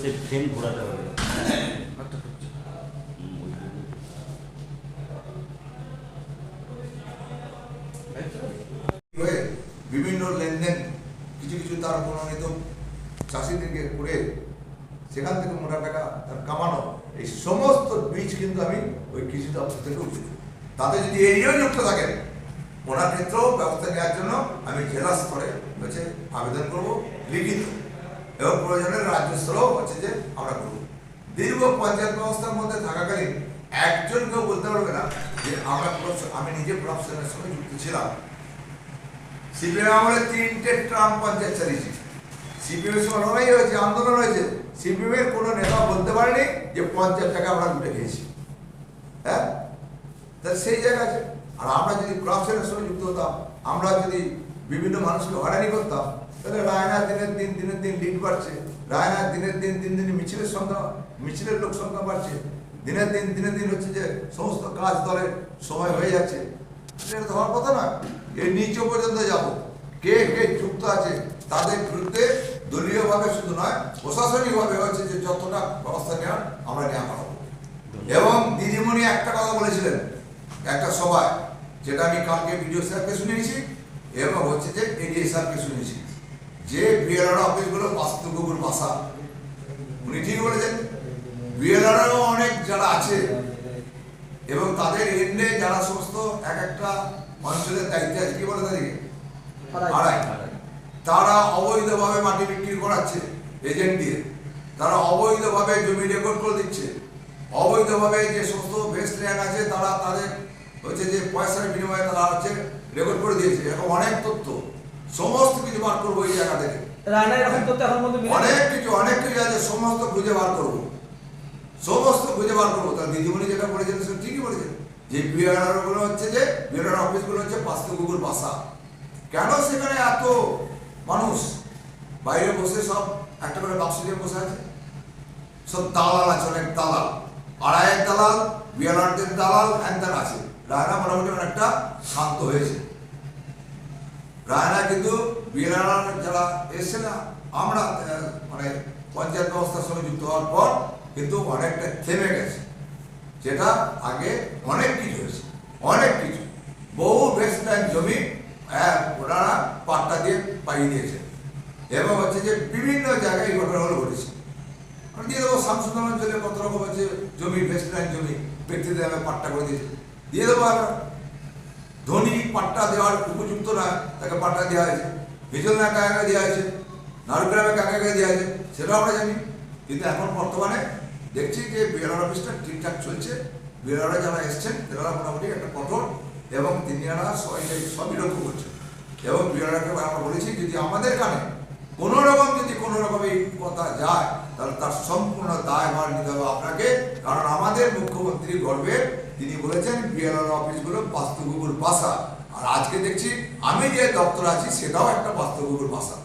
সে frame ঘোরাতে হবে। বিভিন্ন লেনদেন, কিছু কিছু তার মনোনীত চাষিদেরকে করে সেখান থেকে মোটা টাকা তার কামানো, এই সমস্ত বীজ কিন্তু আমি ওই কৃষি দপ্তর থেকে উঠে তাতে যদি এরিয়াও যুক্ত থাকেন, ওনার ক্ষেত্রেও ব্যবস্থা নেওয়ার জন্য আমি জেলা স্তরে হচ্ছে আবেদন করব, লিখিত। এবং প্রয়োজনে রাজ্য স্তরেও হচ্ছে যে আমরা করব। দীর্ঘ পঞ্চায়েত ব্যবস্থার মধ্যে থাকাকালীন একজন কেউ বলতে পারবে না যে আমরা আমি নিজে প্রফেশনের সঙ্গে যুক্ত ছিলাম। সিপিএম আমলে তিনটে ট্রাম পঞ্চায়েত চালিয়েছি। সিপিএম এর সময় লড়াই হয়েছে, আন্দোলন হয়েছে। সিপিএম এর কোনো নেতা বলতে পারেনি যে পঞ্চায়েত টাকা আমরা লুটে খেয়েছি। হ্যাঁ? তাহলে সেই জায়গা আছে। আর আমরা যদি ক্রাফটসের সঙ্গে যুক্ত হতাম, আমরা যদি বিভিন্ন মানুষকে হয়রানি করতাম তাহলে রায়না দিনের দিন দিনের দিন লিড বাড়ছে। রায়না দিনের দিন দিন দিন মিছিলের সংখ্যা, মিছিলের লোক সংখ্যা বাড়ছে। দিনের দিন দিনের দিন হচ্ছে যে সমস্ত কাজ দলের সময় হয়ে যাচ্ছে। এটা হওয়ার কথা না। এই নিচু পর্যন্ত যাব। কে কে যুক্ত আছে তাদের বিরুদ্ধে দলীয়ভাবে শুধু নয়, প্রশাসনিকভাবে হচ্ছে যে যতটা ব্যবস্থা নেওয়ার আমরা নেওয়া করাবো এবং দিদিমণি একটা কথা বলেছিলেন একটা সভায়, যেটা আমি কালকে ভিডিও স্যারকে শুনিয়েছি, এবং হচ্ছে যে এডিএ স্যারকে শুনিয়েছি। যে বিএলআর অফিসগুলো বাস্তুকুকুর বাসা। উনি ঠিক বলেছেন। বিএলআরও অনেক যারা আছে এবং তাদের এন্ডে যারা সমস্ত এক একটা অঞ্চলের দায়িত্বে আছে কি বলে তাদেরকে? আড়াই। তারা অবৈধভাবে মাটি বিক্রি করাচ্ছে এজেন্ট দিয়ে। তারা অবৈধভাবে জমি রেকর্ড করে দিচ্ছে। অবৈধভাবে যে সমস্ত ভেস্ট ল্যান্ড আছে তারা তাদের হচ্ছে যে পয়সার বিনিময়ে তারা হচ্ছে রেকর্ড করে দিয়েছে। এরকম অনেক তথ্য। সমস্ত কিছু বার করব এই জায়গা থেকে। অনেক কিছু অনেক কিছু আছে সমস্ত খুঁজে বার করব। সমস্ত খুঁজে বার করব। তার দিদিমণি যেটা বলেছেন সেটা ঠিকই বলেছেন। যে বিআরআরগুলো হচ্ছে যে বিআরআর অফিসগুলো হচ্ছে বাস্তুকুকুর বাসা। কেন সেখানে এত মানুষ? বাইরে বসে সব একটা করে বাক্স নিয়ে বসে আছে। সব দালাল আছে অনেক দালাল। আড়াইয়ের দালাল বিআরআরদের দালাল হ্যান আছে। রায়না মোটামুটি অনেকটা শান্ত হয়েছে। রায়না কিন্তু বিএলআর যারা এসছে না, আমরা মানে পঞ্চায়েত ব্যবস্থার সঙ্গে যুক্ত হওয়ার পর কিন্তু অনেকটা থেমে গেছে। যেটা আগে অনেক কিছু হয়েছে, অনেক কিছু। বহু বেসলাইন জমি ওনারা পাট্টা দিয়ে পাইয়ে দিয়েছে এবং হচ্ছে যে বিভিন্ন জায়গায় ঘটনাগুলো ঘটেছে। দিয়ে দেবো শামসুদ্দান অঞ্চলে কত রকম হচ্ছে জমি বেসলাইন জমি ব্যক্তিদের পাট্টা করে দিয়েছে। দিয়ে দেবো আমরা ধনী পাট্টা দেওয়ার উপযুক্ত না, তাকে পাট্টা দেওয়া হয়েছে। ভিজল না কাকা দেওয়া হয়েছে নারুগ্রামে কাকা দেওয়া হয়েছে, সেটাও আমরা জানি। কিন্তু এখন বর্তমানে দেখছি যে বিএলআর অফিসটা ঠিকঠাক চলছে বিএলআর যারা এসছেন, তারা মোটামুটি একটা কঠোর এবং তিনিরা সবাই সবই লক্ষ্য করছেন। এবং বিএলআরকে আমরা বলেছি, যদি আমাদের কানে কোনো রকম যদি কোনো রকম এই কথা যায়, তাহলে তার সম্পূর্ণ দায় দায়ভার নিতে হবে আপনাকে, কারণ আমাদের মুখ্যমন্ত্রী গর্বের তিনি বলেছেন বিএলআর অফিসগুলো বাস্তুকুকুর বাসা। আর আজকে দেখছি আমি যে দপ্তর আছি, সেটাও একটা বাস্তুকুকুর বাসা।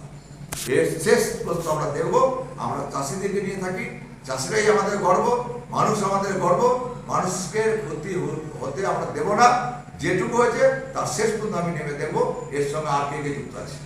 এর শেষ প্রশ্ন আমরা দেখব। আমরা চাষিদেরকে নিয়ে থাকি। চাষিরাই আমাদের গর্ব, মানুষ আমাদের গর্ব। মানুষকে ক্ষতি হতে আমরা দেব না। যেটুকু হয়েছে, তার শেষ পর্যন্ত আমি নেমে দেখব। এর সঙ্গে আর কে কে যুক্ত আছে?